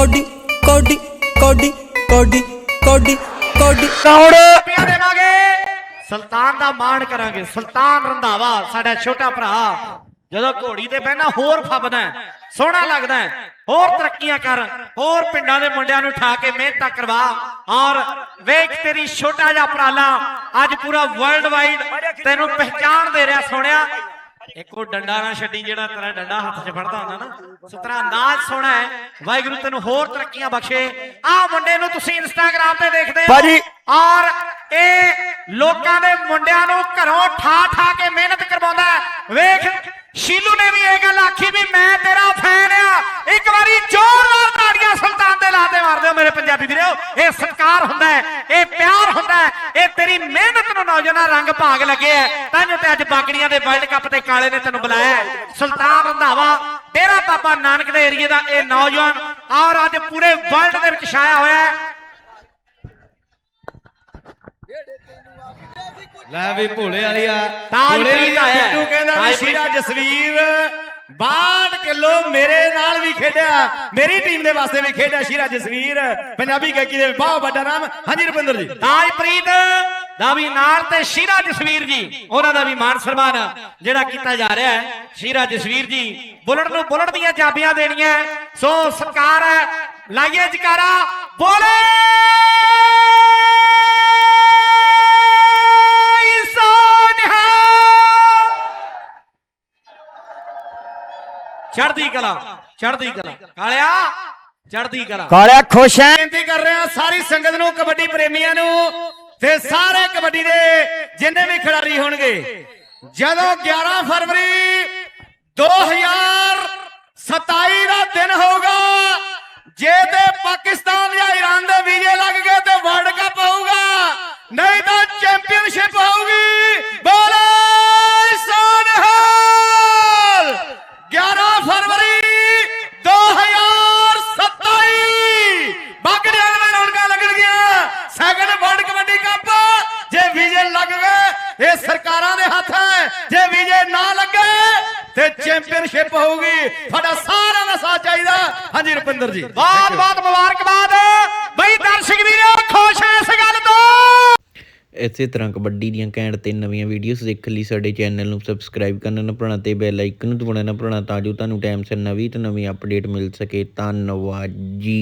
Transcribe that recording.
Cody ਕੋਡੀ ਕੋਡੀ ਕੋਡੀ ਕੋਡੀ ਕੋਡੀ। ਕੌੜ ਪਿਆ ਦੇਵਾਂਗੇ। ਸੁਲਤਾਨ ਦਾ ਮਾਣ ਕਰਾਂਗੇ। ਸੁਲਤਾਨ ਰੰਧਾਵਾ, ਸਾਡਾ ਛੋਟਾ ਭਰਾ। ਜਦੋਂ ਘੋੜੀ ਤੇ ਬਹਿਣਾ, ਹੋਰ ਫੱਬਦਾ ਸੋਹਣਾ ਲੱਗਦਾ ਹੋਰ ਤਰੱਕੀਆਂ ਕਰ, ਹੋਰ ਪਿੰਡਾਂ ਦੇ ਮੁੰਡਿਆਂ ਨੂੰ ਠਾ ਕੇ ਮਿਹਨਤਾਂ ਕਰਵਾ। ਔਰ ਵੇਖ ਤੇਰੀ ਛੋਟਾ ਜਿਹਾ ਉਪਰਾਲਾ, ਅੱਜ ਪੂਰਾ ਵਰਲਡ ਵਾਈਡ ਤੈਨੂੰ ਪਹਿਚਾਣ ਦੇ ਰਿਹਾ ਸੋਹਣਿਆ। ਇੱਕੋ ਡੰਡਾ ਨਾ ਛੱਡੀ ਜਿਹੜਾ ਤੇਰਾ ਡੰਡਾ ਹੱਥ 'ਚ ਫੜਦਾ ਹੁੰਦਾ ਨਾ। ਸੁਤਰਾ ਅੰਦਾਜ਼ ਸੋਹਣਾ ਹੈ। ਵਾਹਿਗੁਰੂ ਤੈਨੂੰ ਹੋਰ ਤਰੱਕੀਆਂ ਬਖਸ਼ੇ। ਆਹ ਮੁੰਡੇ ਨੂੰ ਤੁਸੀਂ ਇੰਸਟਾਗ੍ਰam ਤੇ ਦੇਖਦੇ ਹੋ। ਭਾਜੀ। ਔਰ ਇਹ ਲੋਕਾਂ ਦੇ ਮੁੰਡਿਆਂ ਨੂੰ ਘਰੋਂ ਠਾ ਠਾ ਕੇ ਮਿਹਨਤ ਕਰਵਾਉਂਦਾ। ਵੇਖ ਸ਼ੀਲੂ ਨੇ ਵੀ ਇਹ ਗੱਲ ਆਖੀ ਵੀ ਮੈਂ ਤੇਰਾ ਫੈਨ ਮਾਰ ਪੰਜਾਬੀ ਵੀਰੋ ਇਹ ਸਤਿਕਾਰ ਹੁੰਦਾ ਹੈ ਇਹ ਪਿਆਰ ਹੁੰਦਾ ਹੈ ਇਹ ਤੇਰੀ ਮਿਹਨਤ ਨੂੰ ਨੌਜਵਾਨਾਂ ਰੰਗ ਭਾਗ ਲੱਗੇ ਹੈ ਤਾਂ ਜੋ ਤੇ ਅੱਜ ਬਾਗੜੀਆਂ ਦੇ ਵਰਲਡ ਕੱਪ ਤੇ ਕਾਲੇ ਨੇ ਤੈਨੂੰ ਬੁਲਾਇਆ ਹੈ। ਸੁਲਤਾਨ ਰੰਧਾਵਾ ਡੇਰਾ ਬਾਬਾ ਨਾਨਕ ਦੇ ਏਰੀਏ ਦਾ ਇਹ ਨੌਜਵਾਨ ਔਰ ਅੱਜ ਪੂਰੇ ਵਰਲਡ ਦੇ ਵਿੱਚ ਛਾਇਆ ਹੋਇਆ ਹੈ ਲੈ ਵੀ ਭੋਲੇ ਵਾਲੀ ਆ ਤਾਜ ਪ੍ਰੀਤ ਆਇਆ। ਬਿੱਟੂ ਕਹਿੰਦਾ ਵੀ ਸ਼ੀਰਾ ਜਸਵੀਰ 62 ਕਿਲੋ ਮੇਰੇ ਨਾਲ ਵੀ ਖੇਡਿਆ, ਮੇਰੀ ਟੀਮ ਦੇ ਵਾਸਤੇ ਵੀ ਖੇਡਿਆ ਸ਼ੀਰਾ ਜਸਵੀਰ, ਪੰਜਾਬੀ ਗਾਇਕੀ ਦੇ ਬਹੁਤ ਵੱਡਾ ਨਾਮ। ਹਾਂਜੀ ਰੁਪਿੰਦਰ ਜੀ। ਤਾਜਪ੍ਰੀਤ ਦਾ ਵੀ ਨਾਲ ਤੇ ਸ਼ੀਰਾ ਜਸਵੀਰ ਜੀ, ਉਹਨਾਂ ਦਾ ਵੀ ਮਾਨ ਸਨਮਾਨ ਜਿਹੜਾ ਕੀਤਾ ਜਾ ਰਿਹਾ ਹੈ। ਸ਼ੀਰਾ ਜਸਵੀਰ ਜੀ, ਬੁਲਟ ਨੂੰ ਬੁਲਟ ਦੀਆਂ ਚਾਬੀਆਂ ਦੇਣੀਆਂ ਸੋ ਸਰਕਾਰ ਹੈ। ਲਾਈਏ ਜਕਾਰਾ, ਬੋਲੇ! ਚੜ੍ਹਦੀ ਕਲਾ ਚੜ੍ਹਦੀ ਕਲਾ। ਕਾਲਿਆ ਚੜ੍ਹਦੀ ਕਲਾ। ਕਾਲਿਆ ਖੁਸ਼ ਹੈ। ਬੇਨਤੀ ਕਰ ਰਿਹਾ ਸਾਰੀ ਸੰਗਤ ਨੂੰ ਕਬੱਡੀ ਪ੍ਰੇਮੀਆਂ ਨੂੰ ਤੇ ਸਾਰੇ ਕਬੱਡੀ ਦੇ ਜਿੰਨੇ ਵੀ ਖਿਡਾਰੀ ਹੋਣਗੇ। ਜਦੋਂ 11 ਫਰਵਰੀ 2027 ਦਾ ਦਿਨ ਹੋਊਗਾ ਜੇ ਤੇ ਪਾਕਿਸਤਾਨ ਜਾਂ ਈਰਾਨ ਦੇ ਵੀਜ਼ੇ ਲੱਗ ਗਏ ਤੇ ਵਰਲਡ ਕੱਪ ਹੋਊਗਾ ਨਹੀਂ ਤਾਂ ਚੈਂਪੀਅਨਸ਼ਿਪ ਇਹ ਸਰਕਾਰਾਂ ਦੇ ਹੱਥ ਹੈ। ਜੇ ਵੀਜ਼ੇ ਨਾ ਲੱਗੇ ਤੇ ਚੈਂਪੀਅਨਸ਼ਿਪ ਹੋਊਗੀ। ਤੁਹਾਡਾ ਸਾਰਿਆਂ ਦਾ ਸਾਥ ਚਾਹੀਦਾ। ਹਾਂਜੀ ਰੁਪਿੰਦਰ ਜੀ। ਬਹੁਤ ਬਹੁਤ ਮੁਬਾਰਕਬਾਦ। ਬਈ ਦਰਸ਼ਕ ਵੀਰੋ ਖੁਸ਼ ਐ ਇਸ ਗੱਲ ਤੋਂ। ਇਸੇ ਤਰ੍ਹਾਂ ਕਬੱਡੀ ਦੀਆਂ ਘੈਂਟ ਤੇ ਨਵੀਆਂ ਵੀਡੀਓਜ਼ ਦੇਖਣ ਲਈ ਸਾਡੇ ਚੈਨਲ ਨੂੰ ਸਬਸਕ੍ਰਾਈਬ ਕਰਨਾ ਨਾ ਭੁੱਲਣਾ ਤੇ ਬੈਲ ਆਈਕਨ ਨੂੰ ਦਬਾਉਣਾ ਨਾ ਭੁੱਲਣਾ ਤਾਂ ਜੋ ਤੁਹਾਨੂੰ ਟਾਈਮ ਸਿਰ ਨਵੀਂ ਤੇ ਨਵੀਂ ਅਪਡੇਟ ਮਿਲ ਸਕੇ। ਧੰਨਵਾਦ ਜੀ।